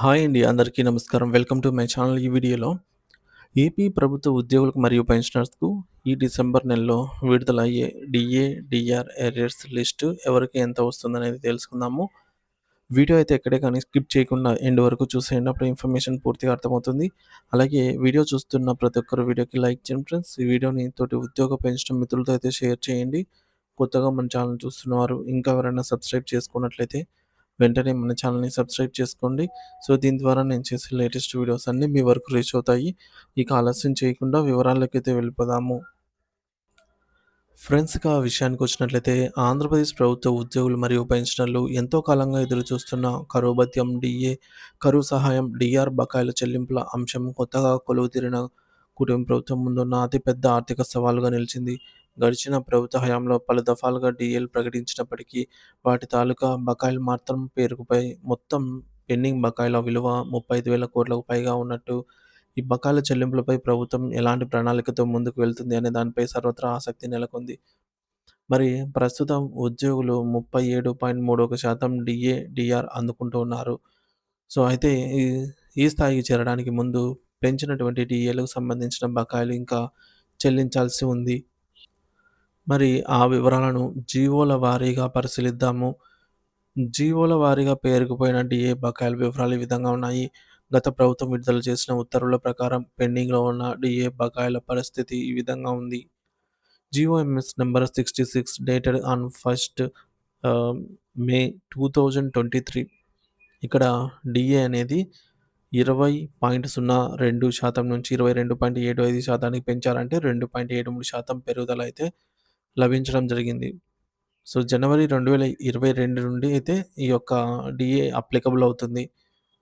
Hi అండి. అందరికీ నమస్కారం. Welcome to my channel. ఈ వీడియోలో ఏపీ ప్రభుత్వ ఉద్యోగులకు మరియు పెన్షనర్స్‌కు ఈ డిసెంబర్ నెలలో విడుదలయ్యే డిఏ డిఆర్ ఎరియర్స్ లిస్టు ఎవరికి ఎంత వస్తుందనేది తెలుసుకుందాము. వీడియో అయితే ఎక్కడే కానీ స్కిప్ చేయకుండా ఎండ్ వరకు చూసేయండి. అప్పుడు ఇన్ఫర్మేషన్ పూర్తిగా అర్థమవుతుంది. అలాగే వీడియో చూస్తున్న ప్రతి ఒక్కరు వీడియోకి లైక్ చేయండి ఫ్రెండ్స్. ఈ వీడియోని తోటి ఉద్యోగ పెన్షన్ మిత్రులతో అయితే షేర్ చేయండి. కొత్తగా మన ఛానల్ చూస్తున్నవారు ఇంకా ఎవరైనా సబ్స్క్రైబ్ చేసుకున్నట్లయితే వెంటనే మన ఛానల్‌ని సబ్స్క్రైబ్ చేసుకోండి. సో, దీని ద్వారా నేను చేసే లేటెస్ట్ వీడియోస్ అన్నీ మీ వరకు రీచ్ అవుతాయి. ఇక ఆలస్యం చేయకుండా వివరాల్లోకైతే వెళ్ళిపోదాము. ఫ్రెండ్స్గా విషయానికి వచ్చినట్లయితే ఆంధ్రప్రదేశ్ ప్రభుత్వ ఉద్యోగులు మరియు పెన్షనర్లు ఎంతో కాలంగా ఎదురుచూస్తున్న కరువు భత్యం, డీఏ, కరువు సహాయం, డిఆర్ బకాయిల చెల్లింపుల అంశం కొత్తగా కొలువుతీరిన కుటుంబ ప్రభుత్వం ముందున్న అతిపెద్ద ఆర్థిక సవాలుగా నిలిచింది. గడిచిన ప్రభుత్వ హయాంలో పలు దఫాలుగా డీఏలు ప్రకటించినప్పటికీ వాటి తాలూకా బకాయిలు మాత్రం పేరుకుపోయాయి. మొత్తం పెండింగ్ బకాయిల విలువ 35,000 కోట్లకు పైగా ఉన్నట్టు ఈ బకాయిల చెల్లింపులపై ప్రభుత్వం ఎలాంటి ప్రణాళికతో ముందుకు వెళ్తుంది అనే దానిపై సర్వత్రా ఆసక్తి నెలకొంది. మరి ప్రస్తుతం ఉద్యోగులు 37.31% డీఏ, డిఆర్ అందుకుంటూ ఉన్నారు. సో, అయితే ఈ ఈ స్థాయికి చేరడానికి ముందు పెంచినటువంటి డీఏలకు సంబంధించిన బకాయిలు ఇంకా చెల్లించాల్సి ఉంది. మరి ఆ వివరాలను జీవోల వారీగా పరిశీలిద్దాము. జీవోల వారీగా పేరుకుపోయిన డిఏ బకాయిల వివరాలు ఈ విధంగా ఉన్నాయి. గత ప్రభుత్వం విడుదల చేసిన ఉత్తర్వుల ప్రకారం పెండింగ్‌లో ఉన్న డిఏ బకాయిల పరిస్థితి ఈ విధంగా ఉంది. GOMS number 66 dated on first ah, May 2023 ఇక్కడ డిఏ అనేది 20.02% నుంచి 22.75% పెంచారంటే 2.73% పెరుగుదల అయితే లభించడం జరిగింది. సో, జనవరి 2022 నుండి అయితే ఈ యొక్క డీఏ అప్లికబుల్ అవుతుంది.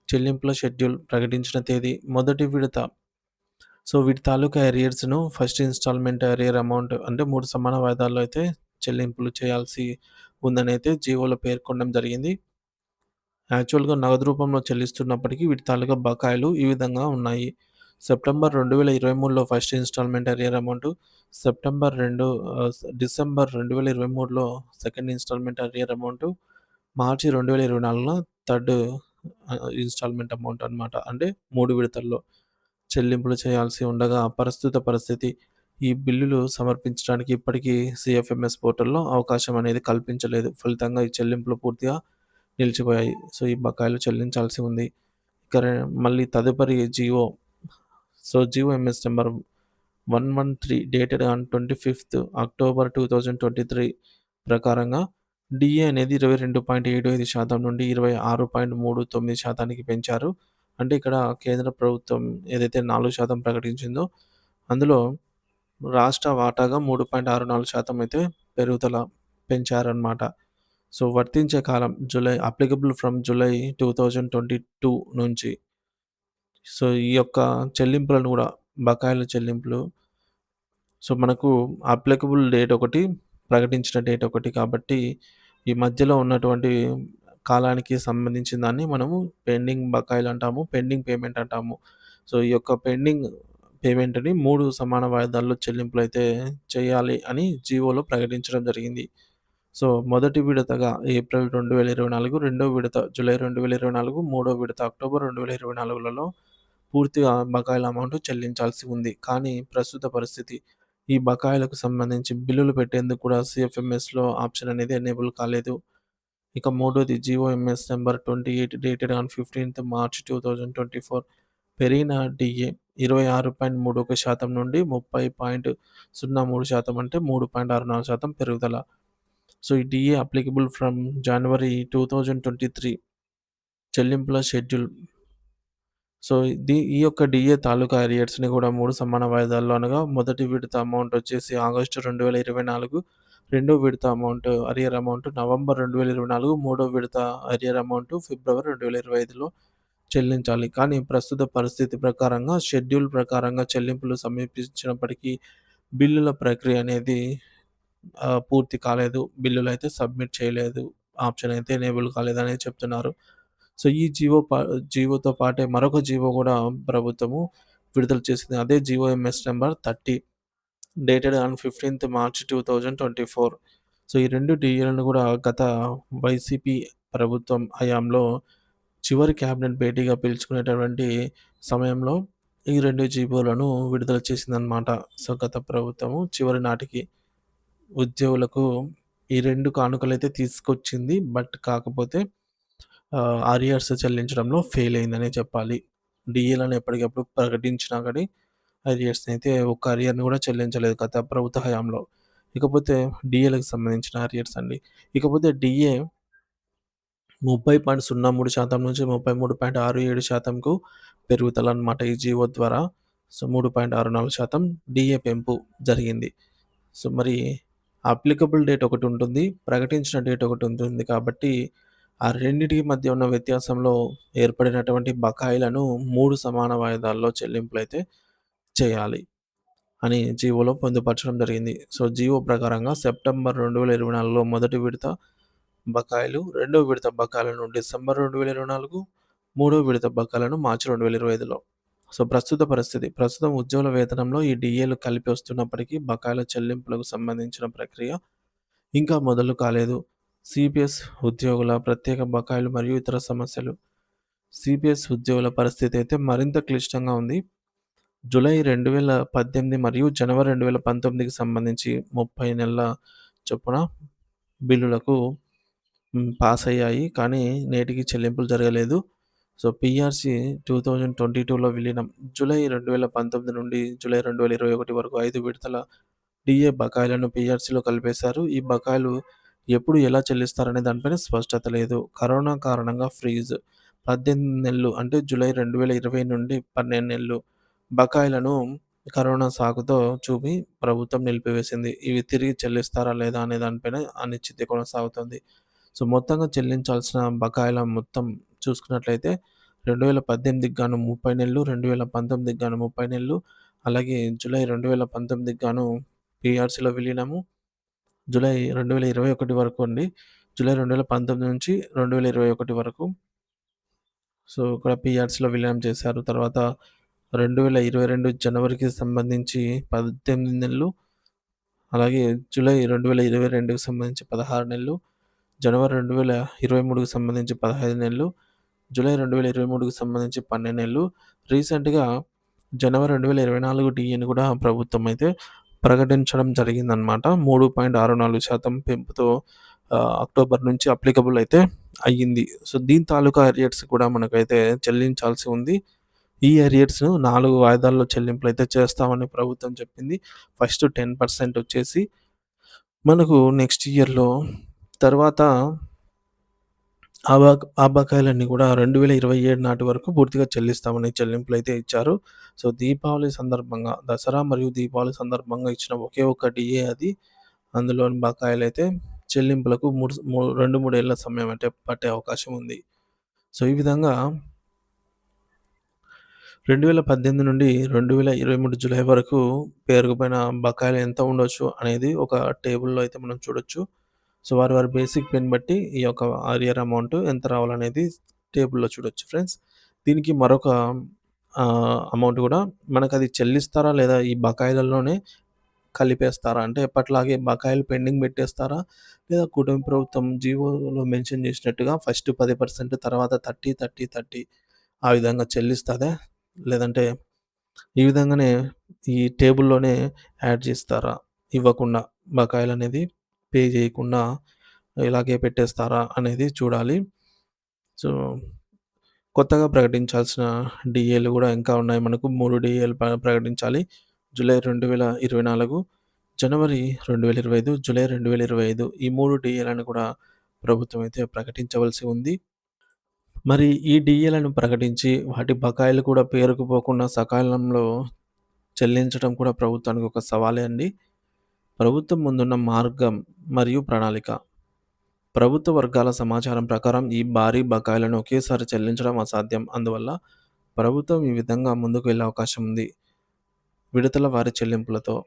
చెల్లింపుల షెడ్యూల్ ప్రకటించిన తేదీ మొదటి విడత సో, వీటి తాలూకా ఎరియర్స్‌ను ఫస్ట్ ఇన్‌స్టాల్‌మెంట్ ఎరియర్ అమౌంట్ అంటే 3 సమాన వాయిదాల్లో అయితే చెల్లింపులు చేయాల్సి ఉందనైతే జీవోలో పేర్కొనడం జరిగింది. యాక్చువల్‌గా నగదు రూపంలో చెల్లిస్తున్నప్పటికీ వీటి తాలూకా బకాయిలు ఈ విధంగా ఉన్నాయి. September 2023లో first installment arrear amount, September రెండు డిసెంబర్ రెండు వేల ఇరవై మూడులో సెకండ్ ఇన్‌స్టాల్‌మెంట్ అరియర్ అమౌంట్, మార్చి 2024లో థర్డ్ ఇన్‌స్టాల్‌మెంట్ అమౌంట్ అనమాట అంటే మూడు విడతల్లో చెల్లింపులు చేయాల్సి ఉండగా ప్రస్తుత పరిస్థితి ఈ బిల్లులు సమర్పించడానికి ఇప్పటికీ సీఎఫ్ఎంఎస్ పోర్టల్‌లో అవకాశం అనేది కల్పించలేదు. ఫలితంగా ఈ చెల్లింపులు పూర్తిగా నిలిచిపోయాయి. సో, ఈ బకాయిలు చెల్లించాల్సి ఉంది. ఇక మళ్ళీ తదుపరి GO so GO MS number one one three dated on twenty fifth October two thousand twenty three ప్రకారంగా డిఏ అనేది ఇరవై రెండు పాయింట్ ఏడు ఐదు శాతం నుండి ఇరవై ఆరు పాయింట్ మూడు తొమ్మిది శాతానికి పెంచారు. అంటే ఇక్కడ కేంద్ర ప్రభుత్వం ఏదైతే నాలుగు శాతం ప్రకటించిందో అందులో రాష్ట్ర వాటాగా మూడు పాయింట్ ఆరు నాలుగు శాతం అయితే పెరుగుదల పెంచారనమాట సో వర్తించే కాలం July applicable from July two thousand twenty two నుంచి సో, ఈ యొక్క చెల్లింపులను కూడా బకాయిల చెల్లింపులు సో, మనకు అప్లికబుల్ డేట్ ఒకటి, ప్రకటించిన డేట్ ఒకటి కాబట్టి ఈ మధ్యలో ఉన్నటువంటి కాలానికి సంబంధించిన దాన్ని మనము పెండింగ్ బకాయిలు అంటాము. పెండింగ్ పేమెంట్ అంటాము. సో, ఈ యొక్క పెండింగ్ పేమెంట్‌ని మూడు సమాన వాయిదాల్లో చెల్లింపులు అయితే చేయాలి అని జీవోలో ప్రకటించడం జరిగింది. సో, మొదటి విడతగా ఏప్రిల్ 2024, రెండో విడత జూలై 2024, మూడో విడత అక్టోబర్ 2024లలో పూర్తిగా బకాయిల అమౌంట్ చెల్లించాల్సి ఉంది. కానీ ప్రస్తుత పరిస్థితి ఈ బకాయిలకు సంబంధించి బిల్లులు పెట్టేందుకు కూడా సిఎఫ్ఎంఎస్లో ఆప్షన్ అనేది ఎనేబుల్ కాలేదు. ఇక మూడోది GOMS number twenty eight dated on fifteenth March two thousand twenty four. పెరిగిన డిఏ ఇరవై ఆరు పాయింట్ మూడు ఒక శాతం నుండి ముప్పై పాయింట్ సున్నా మూడు శాతం అంటే మూడు పాయింట్ ఆరు నాలుగు శాతం పెరుగుదల. సో ఈ DA applicable from January two thousand twenty three. చెల్లింపుల షెడ్యూల్ సో, ఇది ఈ యొక్క డీఏ తాలూకా ఎరియర్స్‌ని కూడా 3 సమాన వాయిదాల్లో అనగా మొదటి విడత అమౌంట్ వచ్చేసి ఆగస్టు 2024, రెండో విడత అమౌంట్ అరియర్ అమౌంట్ నవంబర్ 2024, మూడో విడత అరియర్ అమౌంట్ ఫిబ్రవరి 2025లో చెల్లించాలి. కానీ ప్రస్తుత పరిస్థితి ప్రకారంగా షెడ్యూల్ ప్రకారంగా చెల్లింపులు సమీపించినప్పటికీ బిల్లుల ప్రక్రియ అనేది ఆహ్, పూర్తి కాలేదు. బిల్లులైతే సబ్మిట్ చేయలేదు. ఆప్షన్ అయితే ఎనేబుల్ అనేది చెప్తున్నారు. సో, ఈ జీవో పా జీవోతో పాటే మరొక జీవో కూడా ప్రభుత్వము విడుదల చేసింది. అదే GO MS number thirty dated on 15థ్ March 2024 so, ఈ రెండు డిఎలను కూడా గత వైసీపీ ప్రభుత్వం హయాంలో చివరి క్యాబినెట్ భేటీగా పిలుచుకునేటటువంటి సమయంలో ఈ రెండు జీవోలను విడుదల చేసిందనమాట. సో, గత ప్రభుత్వము చివరి నాటికి ఉద్యోగులకు ఈ 2 కానుకలైతే తీసుకొచ్చింది. బట్ కాకపోతే అరియర్స్ చెల్లించడంలో ఫెయిల్ అయిందనే చెప్పాలి. డీఏలను ఎప్పటికప్పుడు ప్రకటించినా కానీ అరియర్స్ని అయితే ఒక్క అరియర్‌ని కూడా చెల్లించలేదు గత ప్రభుత్వ హయాంలో. ఇకపోతే డిఏలకు సంబంధించిన అరియర్స్ అండి. ఇకపోతే డీఏ 30.03% నుంచి ముప్పై మూడు పాయింట్ ఆరు ఏడు శాతంకు పెరుగుదలన్నమాట ఈ జీవో ద్వారా. సో, 3.64% డీఏ పెంపు జరిగింది. సో, మరి అప్లికబుల్ డేట్ ఒకటి ఉంటుంది ప్రకటించిన డేట్ ఒకటి ఉంటుంది కాబట్టి, ఆ రెండిటికి మధ్య ఉన్న వ్యత్యాసంలో ఏర్పడినటువంటి బకాయిలను మూడు సమాన వాయిదాల్లో చెల్లింపులైతే చేయాలి అని జీవోలో పొందుపరచడం జరిగింది. సో, జీవో ప్రకారంగా సెప్టెంబర్ 2024లో మొదటి విడత బకాయిలు, రెండో విడత బకాయిలను డిసెంబర్ 2024, మూడో విడత బకాయిలను మార్చి 2025లో. సో, ప్రస్తుత పరిస్థితి ప్రస్తుతం ఉద్యోగుల వేతనంలో ఈ డీఏలు కలిపి వస్తున్నప్పటికీ బకాయిల చెల్లింపులకు సంబంధించిన ప్రక్రియ ఇంకా మొదలు కాలేదు. సీపీఎస్ ఉద్యోగుల ప్రత్యేక బకాయిలు మరియు ఇతర సమస్యలు. సీపీఎస్ ఉద్యోగుల పరిస్థితి అయితే మరింత క్లిష్టంగా ఉంది. జూలై 2018 మరియు జనవరి 2019కి సంబంధించి 30 నెలల చొప్పున బిల్లులకు పాస్ అయ్యాయి. కానీ నేటికి చెల్లింపులు జరగలేదు. So, PRC two thousand twenty టూలో విలీనం. జూలై 2019 నుండి జూలై 2021 వరకు ఐదు విడతల డీఏ బకాయిలను పిఆర్సీలో కలిపేశారు. ఈ బకాయిలు ఎప్పుడు, ఎలా చెల్లిస్తారనే దానిపైన స్పష్టత లేదు. కరోనా కారణంగా ఫ్రీజ్. 18 నెలలు అంటే జూలై 2020 నుండి 12 నెలలు బకాయిలను కరోనా సాగుతో చూపి ప్రభుత్వం నిలిపివేసింది. ఇవి తిరిగి చెల్లిస్తారా లేదా అనే దానిపైన అనిశ్చితి కొనసాగుతుంది సో, మొత్తంగా చెల్లించాల్సిన బకాయిల మొత్తం చూసుకున్నట్లయితే 2018కి గాను 30 నెలలు, 2019కి గాను 30 నెలలు, అలాగే జూలై 2019కి గాను పీఆర్సీలో విలీనము. జూలై రెండు వేల ఇరవై ఒకటి వరకు అండి. జూలై రెండు వేల పంతొమ్మిది నుంచి రెండు వేల ఇరవై ఒకటి వరకు. సో ఇక్కడ పిఆర్స్లో విలీనం చేశారు. తర్వాత రెండు వేల ఇరవై రెండు జనవరికి సంబంధించి పద్దెనిమిది నెలలు అలాగే జూలై రెండు వేల ఇరవై రెండుకి సంబంధించి పదహారు నెలలు జనవరి రెండు వేల ఇరవై మూడుకి సంబంధించి పదహైదు నెలలు జూలై రెండు వేల ఇరవై మూడుకి సంబంధించి పన్నెండు నెలలు. రీసెంట్గా జనవరి రెండు వేల ఇరవై నాలుగు డిఎని కూడా ప్రభుత్వం అయితే ప్రకటించడం జరిగిందనమాట. 3.64% పెంపుతో అక్టోబర్ నుంచి అప్లికబుల్ అయితే అయ్యింది. సో, దీని తాలూకా అరియర్స్ కూడా మనకైతే చెల్లించాల్సి ఉంది. ఈ అరియర్స్‌ను నాలుగు వాయిదాల్లో అయితే చేస్తామని ప్రభుత్వం చెప్పింది. ఫస్ట్ 10% వచ్చేసి మనకు నెక్స్ట్ ఇయర్‌లో తర్వాత ఆ బక్ ఆ బకాయిలన్నీ కూడా 2027 నాటి వరకు పూర్తిగా చెల్లిస్తామని చెల్లింపులు అయితే ఇచ్చారు. సో, దీపావళి సందర్భంగా దసరా మరియు దీపావళి సందర్భంగా ఇచ్చిన ఒకే ఒక్క డిఏ అది. అందులోని బకాయిలైతే చెల్లింపులకు మూడు రెండు మూడేళ్ళ సమయం అయితే పట్టే అవకాశం ఉంది. సో, ఈ విధంగా 2018 నుండి 2023 జూలై వరకు పేరుకుపోయిన బకాయిలు ఎంత ఉండొచ్చు అనేది ఒక టేబుల్‌లో అయితే మనం చూడొచ్చు. సో, వారి వారి బేసిక్ పెన్ బట్టి ఈ యొక్క అరియర్ అమౌంట్ ఎంత రావాలనేది టేబుల్‌లో చూడొచ్చు ఫ్రెండ్స్. దీనికి మరొక అమౌంట్ కూడా మనకు అది చెల్లిస్తారా లేదా ఈ బకాయిలలోనే కలిపేస్తారా? అంటే ఎప్పట్లాగే బకాయిలు పెండింగ్ పెట్టేస్తారా? లేదా కుటుంబ ప్రభుత్వం జీవోలో మెన్షన్ చేసినట్టుగా ఫస్ట్ 10% తర్వాత 30, 30, 30 ఆ విధంగా చెల్లిస్తుందా లేదంటే ఈ విధంగానే ఈ టేబుల్‌లోనే యాడ్ చేస్తారా? ఇవ్వకుండా బకాయిలు అనేది పే చేయకుండా ఇలాగే పెట్టేస్తారా అనేది చూడాలి. సో, కొత్తగా ప్రకటించాల్సిన డీఏలు కూడా ఇంకా ఉన్నాయి మనకు. మూడు డీఏలు ప్రకటించాలి. జూలై 2024, జనవరి 2025, జూలై 2025 ఈ మూడు డీఏలను కూడా ప్రభుత్వం అయితే ప్రకటించవలసి ఉంది. మరి ఈ డీఏలను ప్రకటించి వాటి బకాయిలు కూడా పేరుకుపోకుండా సకాలంలో చెల్లించడం కూడా ప్రభుత్వానికి ఒక సవాలే అండి. ప్రభుత్వం ముందున్న మార్గం మరియు ప్రణాళిక. ప్రభుత్వ వర్గాల సమాచారం ప్రకారం ఈ భారీ బకాయిలను ఒకేసారి చెల్లించడం అసాధ్యం. అందువల్ల ప్రభుత్వం ఈ విధంగా ముందుకు వెళ్ళే అవకాశం ఉంది. విడతల వారి చెల్లింపులతో.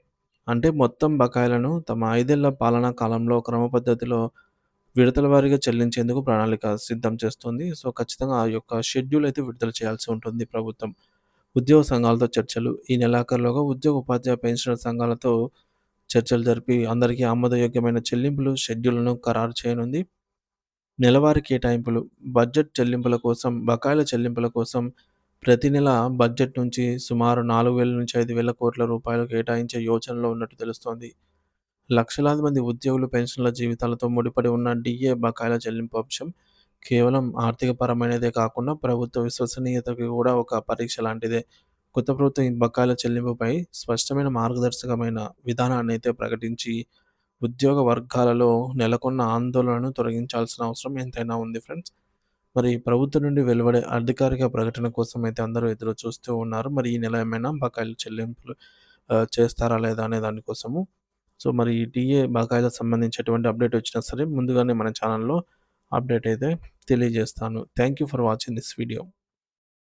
అంటే మొత్తం బకాయిలను తమ ఐదేళ్ళ పాలనా కాలంలో క్రమ పద్ధతిలో విడతల వారీగా చెల్లించేందుకు ప్రణాళిక సిద్ధం చేస్తుంది. సో, ఖచ్చితంగా ఆ యొక్క షెడ్యూల్ అయితే విడుదల చేయాల్సి ఉంటుంది ప్రభుత్వం. ఉద్యోగ సంఘాలతో చర్చలు. ఈ నెలాఖరులోగా ఉద్యోగ, ఉపాధ్యాయ పెన్షనర్ సంఘాలతో చర్చలు జరిపి అందరికీ ఆమోదయోగ్యమైన చెల్లింపులు షెడ్యూల్‌ను ఖరారు చేయనుంది. నెలవారీ కేటాయింపులు. బడ్జెట్ చెల్లింపుల కోసం బకాయిల చెల్లింపుల కోసం ప్రతి నెల బడ్జెట్ నుంచి సుమారు నాలుగు వేల నుంచి ఐదు వేల కోట్ల రూపాయలు కేటాయించే యోచనలో ఉన్నట్టు తెలుస్తోంది. లక్షలాది మంది ఉద్యోగులు పెన్షన్ల జీవితాలతో ముడిపడి ఉన్న డిఏ బకాయిల చెల్లింపు అంశం కేవలం ఆర్థికపరమైనదే కాకుండా ప్రభుత్వ విశ్వసనీయతకి కూడా ఒక పరీక్ష లాంటిదే. కొత్త ప్రభుత్వం ఈ బకాయిల చెల్లింపుపై స్పష్టమైన మార్గదర్శకమైన విధానాన్ని అయితే ప్రకటించి ఉద్యోగ వర్గాలలో నెలకొన్న ఆందోళనను తొలగించాల్సిన అవసరం ఎంతైనా ఉంది ఫ్రెండ్స్. మరి ప్రభుత్వం నుండి వెలువడే అధికారిక ప్రకటన కోసం అయితే అందరూ ఎదురు చూస్తూ ఉన్నారు. మరి ఈ నెల ఏమైనా బకాయిల చెల్లింపులు చేస్తారా లేదా అనే దానికోసము సో మరి డిఏ టీఏ బకాయిలకు సంబంధించినటువంటి అప్డేట్ వచ్చినా సరే ముందుగానే మన ఛానల్లో అప్డేట్ అయితే తెలియజేస్తాను. Thank you for watching this video.